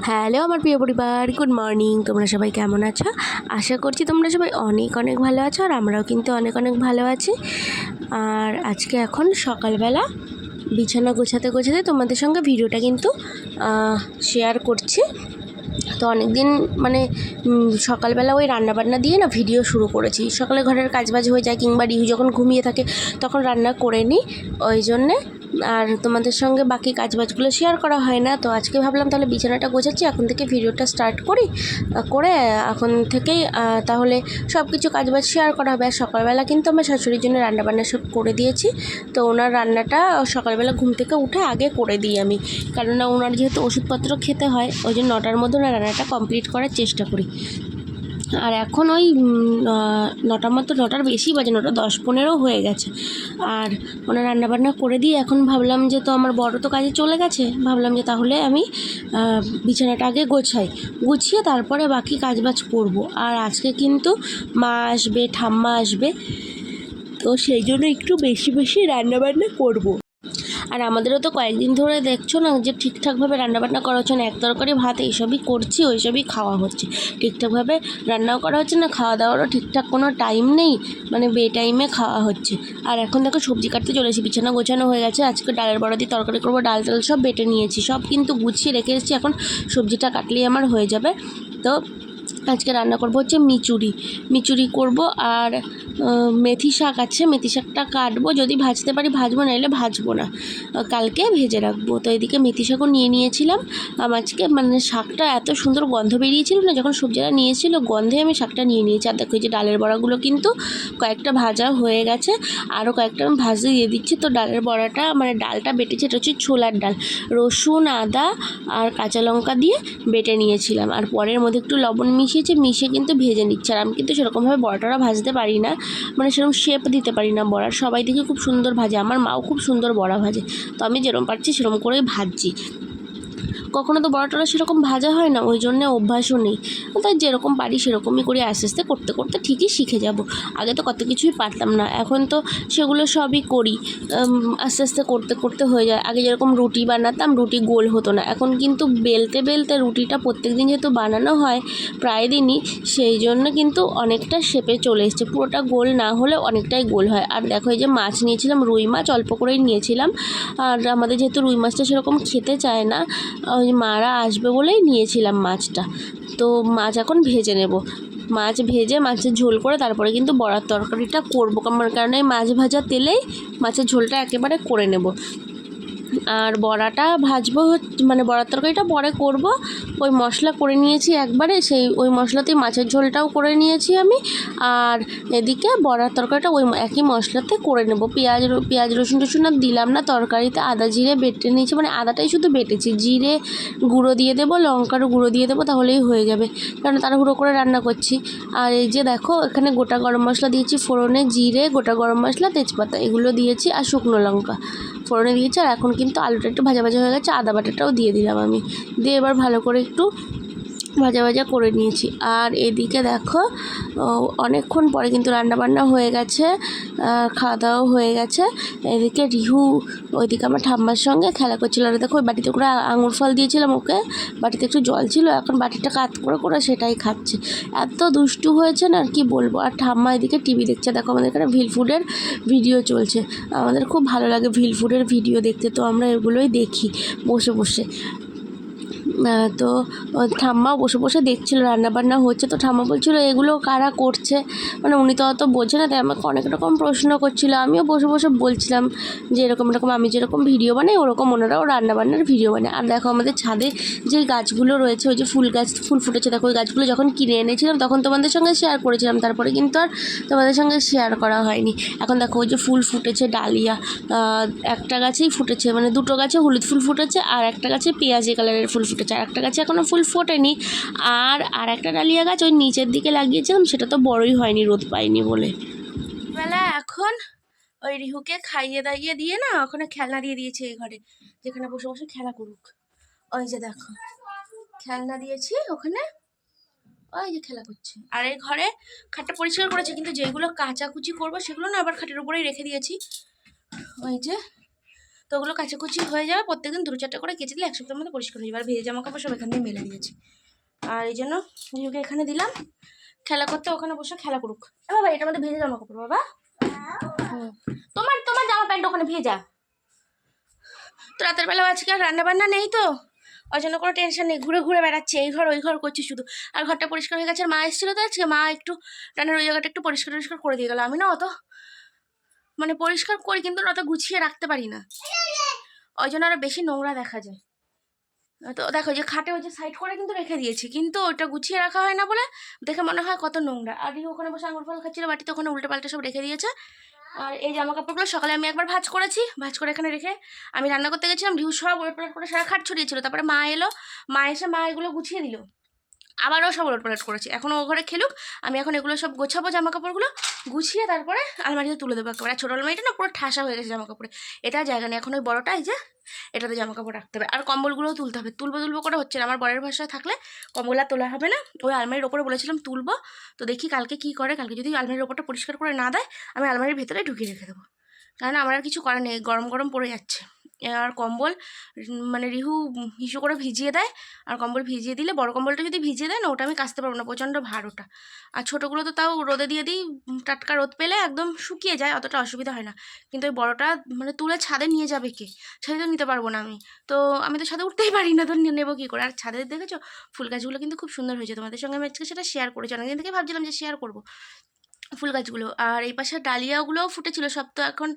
Hello আমার প্রিয় পরিবার গুড মর্নিং তোমরা সবাই কেমন আছো? আশা করছি তোমরা সবাই অনেক অনেক ভালো আছো আর আমরাও কিন্তু অনেক অনেক ভালো আছি। আর আজকে এখন সকালবেলা বিছানা গোছাতে গোছাতে তোমাদের সঙ্গে ভিডিওটা কিন্তু শেয়ার করছি। তো অনেক দিন মানে সকালবেলা ওই রান্নাবান্না দিয়ে না ভিডিও শুরু করেছি। সকালে ঘরের কাজবাজ হয়ে যায় কিংবা রিহু যখন ঘুমিয়ে থাকে তখন রান্না করে নিই। ওই জন্যে আর তোমাদের সঙ্গে বাকি কাজবাজগুলো শেয়ার করা হয় না। তো আজকে ভাবলাম তাহলে বিছানাটা গোছাচ্ছি, এখন থেকে ভিডিওটা স্টার্ট করি। করে এখন থেকেই তাহলে সব কিছু কাজবাজ শেয়ার করা হবে। আর সকালবেলা কিন্তু আমার শাশুড়ির জন্য রান্নাবান্না সব করে দিয়েছি। তো ওনার রান্নাটা সকালবেলা ঘুম থেকে উঠে আগে করে দিই আমি। কেননা ওনার যেহেতু ওষুধপত্র খেতে হয়, ওই জন্য নটার মধ্যে ওনার রান্নাটা কমপ্লিট করার চেষ্টা করি। আর এখন ওই নটার মতো নটার বেশি বাজে, নটা দশ পনেরো হয়ে গেছে। আর ওনার রান্নাবান্না করে দিয়ে এখন ভাবলাম যে, তো আমার বড় তো কাজে চলে গেছে, ভাবলাম যে তাহলে আমি বিছানাটা আগে গোছাই। গুছিয়ে তারপরে বাকি কাজবাজ করব। আর আজকে কিন্তু মা আসবে, ঠাম্মা আসবে, তো সেই জন্য একটু বেশি বেশি রান্নাবান্না করব। আর আমাদেরও তো কয়েকদিন ধরে দেখছ না যে ঠিকঠাকভাবে রান্নাবান্না করা হচ্ছে না, এক তরকারি, ভাত এইসবই করছি, ওইসবই খাওয়া হচ্ছে। ঠিকঠাকভাবে রান্নাও করা হচ্ছে না, খাওয়া দাওয়ারও ঠিকঠাক কোনো টাইম নেই মানে বে টাইমে খাওয়া হচ্ছে। আর এখন দেখো সবজি কাটতে চলে এসেছি, বিছানা গোছানো হয়ে গেছে, আজকে ডালের বড়া দিয়ে তরকারি করব, ডাল টাল সব বেটে নিয়েছি, সব কিন্তু গুছিয়ে রেখে এসেছি, এখন সবজিটা কাটলেই আমার হয়ে যাবে। তো আজকে রান্না করব হচ্ছে মিচুরি। মিচুরি করব আর মেথি শাক আছে। মেথি শাকটা কাটবো। যদি ভাজতে পারি ভাজবো, নাহলে ভাজবো না। কালকে ভেজে রাখব। তো এদিকে মেথি শাকও নিয়ে নিয়েছিলাম। আজকে মানে শাকটা এত সুন্দর গন্ধ বেরিয়েছিল না, যখন সবজিটা নিয়েছিল, গন্ধে আমি শাকটা নিয়ে নিয়েছি। আর দেখো যে ডালের বড়াগুলো কিন্তু কয়েকটা ভাজা হয়ে গেছে। আরও কয়েকটা আমি ভাজতে দিয়ে দিচ্ছি। তো ডালের বড়াটা মানে ডালটা বেটেছি, এটা হচ্ছে ছোলার ডাল। রসুন, আদা আর কাঁচা লঙ্কা দিয়ে বেটে নিয়েছিলাম। আর পরের মধ্যে একটু লবণ মিশিয়েছে মিশিয়ে কিন্তু ভেজে নিচ্ছে। আর আমি কিন্তু সেরকমভাবে বড়াটা ভাজতে পারি না। মানে সেরকম শেপ দিতে পারি না বড়ার সবাই দেখে খুব সুন্দর ভাজে। আমার মাও খুব সুন্দর বড়া ভাজে। তো আমি যেরকম পারছি সেরকম করেই ভাজছি। কখনো তো বড়াটা সেরকম ভাজা হয় না, ওই জন্য অভ্যাসও নেই। তাই যেরকম পারি সেরকমই করে আস্তে আস্তে করতে করতে ঠিকই শিখে যাব। আগে তো কত কিছুই পারতাম না, এখন তো সেগুলো সবই করি। আস্তে আস্তে করতে করতে হয়ে যায়। আগে যেরকম রুটি বানাতাম, রুটি গোল হতো না। এখন কিন্তু বেলতে বেলতে রুটিটা প্রত্যেক দিন যেহেতু বানানো হয় প্রায় দিনই, সেই জন্য কিন্তু অনেকটা শেপে চলে এসছে। পুরোটা গোল না হলে অনেকটাই গোল হয়। আর দেখো এই যে মাছ নিয়েছিলাম, রুই মাছ অল্প করেই নিয়েছিলাম। আর আমাদের যেহেতু রুই মাছটা সেরকম খেতে চায় না ওই মারা আসবে বলেই নিয়েছিলাম মাছটা। তো মাছ এখন ভেজে নেব। মাছ ভেজে মাছের ঝোল করে তারপরে কিন্তু বড়ার তরকারিটা করব। কারণ এই মাছ ভাজা তেলেই মাছের ঝোলটা একেবারে করে নেব। আর বড়াটা ভাজবো হচ্ছে- মানে বড়ার তরকারিটা পরে করব। ওই মশলা করে নিয়েছি একবারে, সেই ওই মশলাতেই মাছের ঝোলটাও করে নিয়েছি আমি। আর এদিকে বড়ার তরকারিটা ওই একই মশলাতে করে নেব। পেঁয়াজ পেঁয়াজ রসুন টসুন আর দিলাম না তরকারিতে, আদা জিরে বেটে নিয়েছি। মানে আদাটাই শুধু বেটেছি। জিরে গুঁড়ো দিয়ে দেবো লঙ্কারও গুঁড়ো দিয়ে দেবো, তাহলেই হয়ে যাবে। কারণ তাড়াহুড়ো করে রান্না করছি। আর এই যে দেখো, এখানে গোটা গরম মশলা দিয়েছি ফোড়নে, জিরে, গোটা গরম মশলা, তেজপাতা, এগুলো দিয়েছি, আর শুকনো লঙ্কা। ফোড়নে দিয়েছি আর এখন কিন্তু আলুটা একটু ভাজা ভাজা হয়ে গেছে, আদা বাটাটাও দিয়ে দিলাম আমি। দিয়ে এবার ভালো করে একটু ভাজা ভাজা করে নিয়েছি। আর এদিকে দেখো অনেকক্ষণ পরে কিন্তু রান্না বান্না হয়ে গেছে খাওয়া দাওয়াও হয়ে গেছে। এদিকে রিহু, ওইদিকে আমার ঠাম্মার সঙ্গে খেলা করছিল। আর দেখো, ওই বাটিতে করে আঙুর ফল দিয়েছিলাম ওকে। বাটিতে একটু জল ছিল, এখন বাটিটা কাত করে করে সেটাই খাচ্ছে। এত দুষ্টু হয়েছে না আর কি বলব। আর ঠাম্মা এদিকে টিভি দেখছে। দেখো, আমাদের এখানে ভিল ফুডের ভিডিও চলছে। আমাদের খুব ভালো লাগে ভিল ফুডের ভিডিও দেখতে, তো আমরা এগুলোই দেখি বসে বসে। তো, ও ঠাম্মাও বসে বসে দেখছিল রান্না বান্না হচ্ছে। তো ঠাম্মা বলছিল, এগুলো কারা করছে? মানে উনি তো অত বোঝে না, তাই আমাকে অনেক রকম প্রশ্ন করছিল। আমিও বসে বসে বলছিলাম যে, এরকম এরকম, আমি যেরকম ভিডিও বানাই, ওরকম ওনারাও রান্না বান্নার ভিডিও বানায়। আর দেখো, আমাদের ছাদে যে গাছগুলো রয়েছে, ওই যে ফুল গাছ, ফুল ফুটেছে, দেখো, ওই গাছগুলো যখন কিনে এনেছিলাম, তখন তোমাদের সঙ্গে শেয়ার করেছিলাম। তারপরে কিন্তু আর তোমাদের সঙ্গে শেয়ার করা হয়নি। এখন দেখো, ওই যে ফুল ফুটেছে, ডালিয়া একটা গাছেই ফুটেছে মানে দুটো গাছে হলুদ ফুল ফুটেছে, আর একটা গাছে পেঁয়াজি কালারের ফুল ফুটেছে। আর একটা গাছে এখনও ফুল ফোটেনি। আর আর একটা ডালিয়া গাছ ওই নিচের দিকে লাগিয়েছিলাম, সেটা তো বড়ই হয়নি, রোদ পাইনি বলে। বেলা এখন ওই রিহুকে খাইয়ে দাইয়ে দিয়ে না ওখানে খেলনা দিয়ে দিয়েছে এই ঘরে, যেখানে বসে বসে খেলা করুক। ওই যে দেখো, খেলনা দিয়েছি ওখানে, ওই যে খেলা করছে। আর এই ঘরে খাটটা পরিষ্কার করেছে, কিন্তু যেগুলো কাচাকুচি করব সেগুলো না আবার খাটের উপরেই রেখে দিয়েছি। ওই যে তো ওগুলো কাচাকুচি হয়ে যাবে, প্রত্যেকদিন দুটো চারটে করে কেচে দিলে এক সপ্তাহের মধ্যে পরিষ্কার হয়ে যাবে। আর ভেজে জামা কাপড় সব এখান থেকে মেলে দিয়েছি। আর এই জন্য রিহুকে এখানে দিলাম। খেলা করতে ওখানে বসে খেলা করুক। বাবা, এটা আমাদের ভেজে জামা কাপড়, বাবা। তোমার তোমার জামা প্যান্ট ওখানে ভেজা। তো রাতের বেলা আজকে আর রান্না বান্না নেই তো। ওই জন্য কোনো টেনশন নেই। ঘুরে ঘুরে বেড়াচ্ছে। এই ঘর, ওই ঘর করছি শুধু। আর ঘরটা পরিষ্কার হয়ে গেছে। আর মা এসেছিল তো আজকে। মা একটু রান্নার ওই জায়গাটা একটু পরিষ্কার টরিষ্কার করে দিয়ে গেলো। আমি না অত মানে পরিষ্কার করি কিন্তু অত গুছিয়ে রাখতে পারি না। ওই জন্য আরও বেশি নোংরা দেখা যায়। তো দেখো যে খাটে ওই যে সাইড করে কিন্তু রেখে দিয়েছি, কিন্তু ওটা গুছিয়ে রাখা হয় না বলে দেখে মনে হয় কত নোংরা। আর ওখানে বসে আঙুর ফল খাচ্ছিল, বাটিতে ওখানে উল্টে পাল্টে সব রেখে দিয়েছে। আর এই জামা কাপড়গুলো সকালে আমি একবার ভাজ করেছি, ভাজ করে এখানে রেখে আমি রান্না করতে গেছিলাম রিহু সব ওলট পালট করে সারা খাট ছড়িয়েছিল তারপরে মা এলো, মা এসে মা এগুলো গুছিয়ে দিল। আবারও সব ওলট পালট করেছি। এখন ও ঘরে খেলুক, আমি এখন এগুলো সব গোছাবো জামা কাপড়গুলো গুছিয়ে তারপরে আলমারিতে তুলে দেবো একেবারে। ছোটো আলমারিটা না পুরো ঠাসা হয়ে গেছে জামা কাপড়ে এটা জায়গা নেই। এখন ওই বড়োটাই যে, এটাতে জামা কাপড় রাখতে হবে। আর কম্বলগুলোও তুলতে হবে। তুলবো তুলবো করে হচ্ছে না। আমার বরের ভাষায় থাকলে কম্বল আর তোলা হবে না। ওই আলমারির ওপরে বলেছিলাম তুলবো। তো দেখি কালকে কি করে। কালকে যদি আলমারির ওপরটা পরিষ্কার করে না দেয়, আমি আলমারির ভেতরে ঢুকিয়ে রেখে দেবো। কারণ আমার আর কিছু করার নেই। গরম গরম পড়ে যাচ্ছে। আর কম্বল মানে রিহু হিসু করে ভিজিয়ে দেয়। আর কম্বল ভিজিয়ে দিলে, বড় কম্বলটা যদি ভিজিয়ে দেয় না, ওটা আমি কাচতে পারব না, প্রচণ্ড ভার ওটা। আর ছোটোগুলো তো তাও রোদে দিয়ে দিই টাটকা রোদ পেলে একদম শুকিয়ে যায়, অতটা অসুবিধা হয় না। কিন্তু ওই বড়টা মানে তুলে ছাদে নিয়ে যাবে কে? ছাদে তো নিতে পারব না আমি। তো আমি তো ছাদে উঠতেই পারি না, তো নেব কী করে? আর ছাদে দেখেছ? ফুল গাছগুলো কিন্তু খুব সুন্দর হয়েছে। তোমাদের সঙ্গে আমি আজকে সেটা শেয়ার করেছি। অনেকদিন থেকে ভাবছিলাম যে শেয়ার করব। ফুল গাছগুলো। আর এই পাশে ডালিয়াগুলোও ফুটেছিল, সব তো এখন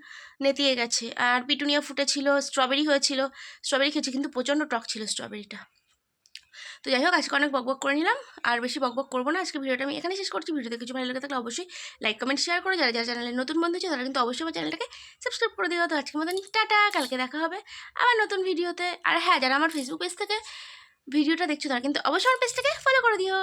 নেতিয়ে গেছে। আর পিটুনিয়া ফুটেছিল স্ট্রবেরি হয়েছিল স্ট্রবেরি খেয়েছি, কিন্তু প্রচণ্ড টক ছিল স্ট্রবেরিটা তো যাই হোক, আজকে অনেক বকবক করে নিলাম। আর বেশি বকবক করব না, আজকে ভিডিওটা আমি এখানে শেষ করছি। ভিডিওতে কিছু ভালো লেগে থাকলে অবশ্যই লাইক কমেন্ট শেয়ার করে যারা যারা চ্যানেলে নতুন বন্ধু আছে, তারা কিন্তু অবশ্যই আমার চ্যানেলটাকে সাবস্ক্রাইব করে দিও। তো আজকের মতন টাটা, কালকে দেখা হবে আবার নতুন ভিডিওতে। আর হ্যাঁ যারা আমার ফেসবুক পেজ থেকে ভিডিওটা দেখছ, তারা কিন্তু অবশ্যই আমার পেজটাকে ফলো করে দিও।